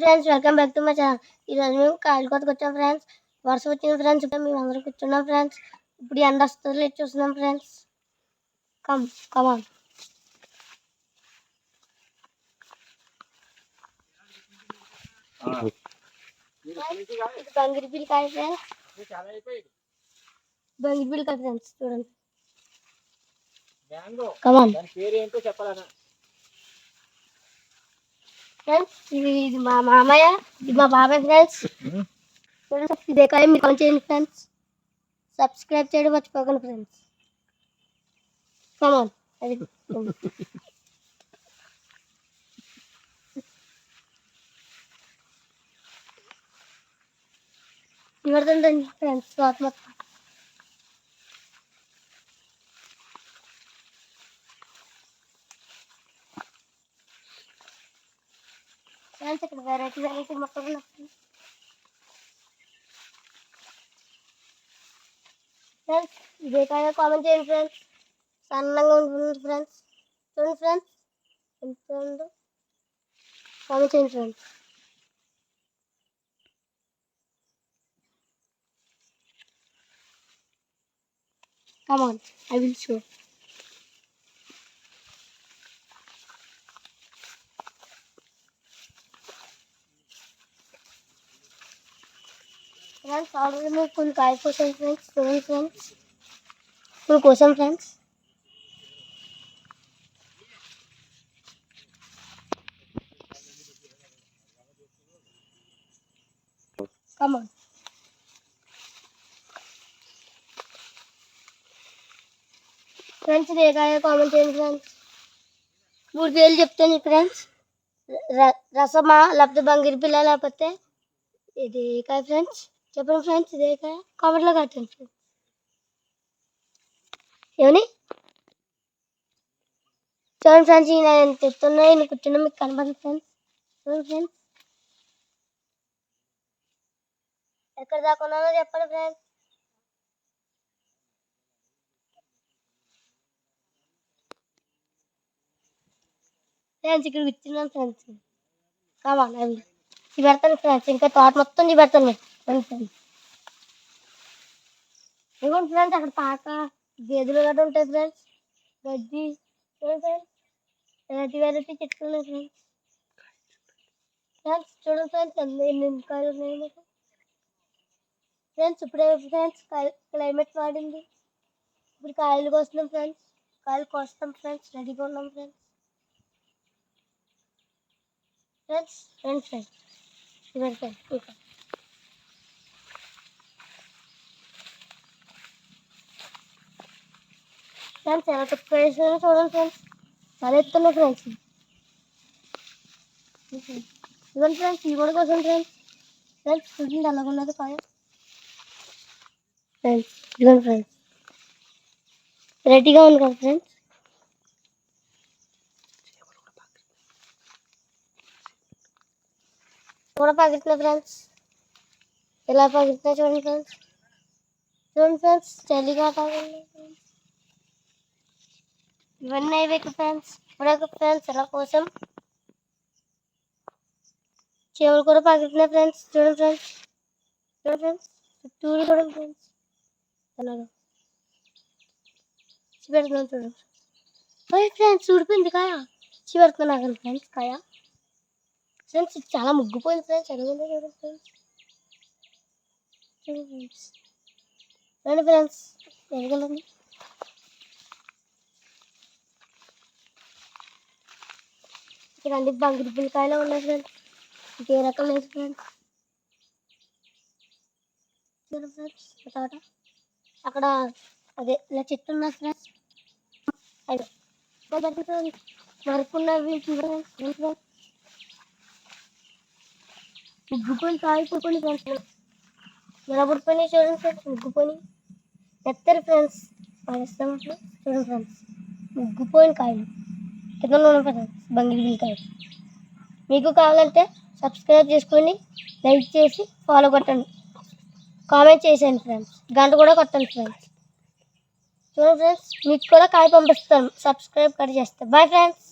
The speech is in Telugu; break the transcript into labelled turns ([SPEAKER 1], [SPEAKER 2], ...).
[SPEAKER 1] Friends welcome back to my channel ఈరోజు మేము కాయలు కొత్తకు వచ్చాం ఫ్రెండ్స్ వర్షం వచ్చింది ఫ్రెండ్స్ ఇప్పుడు మేము అందరూ కూర్చున్నాం ఫ్రెండ్స్ ఇప్పుడు ఎండ వస్తుంది చూస్తున్నాం ఫ్రెండ్స్ కమ్ కమాన్ బంగిరి బిల్ కాయ ఫ్రెండ్స్ బంగిరి బిల్ కాయ ఫ్రెండ్స్ చూడండి. కమాన్ ఫ్రెండ్స్ ఇది ఇది మా మామయ్య ఇది మా బాబాయ్ ఫ్రెండ్స్ ఫ్రెండ్స్ ఇదే కాయ మీరు కాల్ చేయండి ఫ్రెండ్స్ సబ్స్క్రైబ్ చేయడం మర్చిపోకండి ఫ్రెండ్స్ కమాన్ అది ఇవ్వదండి ఫ్రెండ్స్ తోట మొత్తం ఫ్రెండ్స్ ఇక్కడ వెరైటీ వెరైటీ మొక్కలు ఉన్నాయి ఫ్రెండ్స్ ఇదే కాయ కామెంట్ చేయండి ఫ్రెండ్స్ సన్నంగా ఉంటుంది ఫ్రెండ్స్ చూడండి ఫ్రెండ్స్ ఎంత ఉందో కామెంట్ చేయండి friends Come on, I will show. Friends already మీకు కొన్ని కాయ కోసం ఫ్రెండ్స్ చూడండి ఫ్రెండ్స్ కొన్ని కోసం ఫ్రెండ్స్ కమాన్ ఫ్రెండ్స్ ఇది ఏ కాయ కామెంట్ చేయండి ఫ్రెండ్స్ మూడు పేర్లు చెప్తాను ఫ్రెండ్స్ ర- రసమా లేకపోతే బంగిరి పిల్ల లేకపోతే ఇది ఏ కాయ ఫ్రెండ్స్ చెప్పండి ఫ్రెండ్స్ ఇదే కాయ కామెంట్లో కట్టండి ఫ్రెండ్స్ ఏమని? చూడండి ఫ్రెండ్స్ ఈయన తెస్తున్నాయి నేను కూర్చున్నా మీకు కనపడదు ఫ్రెండ్స్ చూడండి ఫ్రెండ్స్ ఎక్కడ దాకా ఉన్నానో చెప్పండి ఫ్రెండ్స్ ఫ్రెండ్స్ ఇక్కడ కూర్చున్నాను ఫ్రెండ్స్ కావాలి అవి ఇవి పెడతాను ఫ్రెండ్స్ ఇంకా తోట మొత్తం ఇవి పెడతాను మీకు ఫ్రెండ్స్ ఇదిగోండి ఫ్రెండ్స్ అక్కడ పాక గేదెలు గట్రా ఉంటాయి ఫ్రెండ్స్ గడ్డి ఫ్రెండ్స్ వెరైటీ వెరైటీ చెట్లు ఉన్నాయి ఫ్రెండ్స్ ఫ్రెండ్స్ చూడండి ఫ్రెండ్స్ ఎన్ని ఎన్ని కాయలు ఉన్నాయి మీకు? ఫ్రెండ్స్ ఇప్పుడే ఫ్రెండ్స్ క్లైమేట్ మారింది. ఇప్పుడు కాయలు కోస్తున్నాం ఫ్రెండ్స్ కాయలు కోస్తాం ఫ్రెండ్స్ రెడీగా ఉన్నాం ఫ్రెండ్స్ ఫ్రెండ్స్ ఫ్రెండ్స్ ఫ్రెండ్స్ ఇవ్వండి ఫ్రెండ్స్ ఇంకా ఫ్రెండ్స్ ఎలా చెప్పేసారో చూడండి ఫ్రెండ్స్ చాలా ఎత్తున్నాయి ఫ్రెండ్స్ ఇవ్వండి ఫ్రెండ్స్ ఇవి కూడా కోసం ఫ్రెండ్స్ ఫ్రెండ్స్ చూడండి అలాగ ఉన్నది కాయ ఫ్రెండ్స్ ఇవ్వండి ఫ్రెండ్స్ రెడీగా ఉంది కదా ఫ్రెండ్స్ కూడా పగులుతున్నాయి ఫ్రెండ్స్ ఇలా పగులుతున్నాయి చూడండి ఫ్రెండ్స్ చూడండి ఫ్రెండ్స్ చలిగా పగులున్నాయి ఫ్రెండ్స్ ఇవన్నీ అయిపోయి ఫ్రెండ్స్ ఇప్పుడే ఫ్రెండ్స్ ఎలా కోసం? చెవులు కూడా పగులుతున్నాయి ఫ్రెండ్స్ చూడండి ఫ్రెండ్స్ చూడండి ఫ్రెండ్స్ చుట్టూరు చూడండి ఫ్రెండ్స్ అలాగా. పెడుతున్నాం చూడండి ఫ్రెండ్స్ ఊడిపోయింది కాయ? చివడుతున్నాను ఫ్రెండ్స్ కాయ? ఫ్రెండ్స్ చాలా ముగ్గుపోయింది ఫ్రెండ్స్ అడుగుంది చూడండి ఫ్రెండ్స్ చూడండి ఫ్రెండ్స్ రండి ఫ్రెండ్స్ ఎదగలండి. ఇక్కడ బంగారు బంగిరి పిల్లకాయలు ఉన్నాయి ఫ్రెండ్స్ ఇంకే రకం లేదు ఫ్రెండ్స్ చూడండి ఫ్రెండ్స్ అక్కడ అదే ఇలా చెట్టు ఉన్నాయి ఫ్రెండ్స్. అదే మరుకున్నవి ఫ్రెండ్స్ ముగ్గుపోయి కాయిపోయి ఫ్రెండ్స్. నిలబడిపోయి చూడండి ఫ్రెండ్స్ ముగ్గుపోయి ఎత్తారు ఫ్రెండ్స్. పాలిస్తాం చూడండి ఫ్రెండ్స్. ముగ్గుపోయిన కాయలు కింద ఉన్నాయి ఫ్రెండ్స్ బంగిలి కాయలు మీకు కావాలంటే సబ్స్క్రైబ్ చేసుకొని లైక్ చేసి ఫాలో కొట్టండి. కామెంట్ చేసేయండి ఫ్రెండ్స్ గంట కూడా కొట్టండి ఫ్రెండ్స్ చూడండి ఫ్రెండ్స్ మీకు కూడా కాయ పంపిస్తాను సబ్స్క్రైబ్ కట్ చేస్తే. Bye friends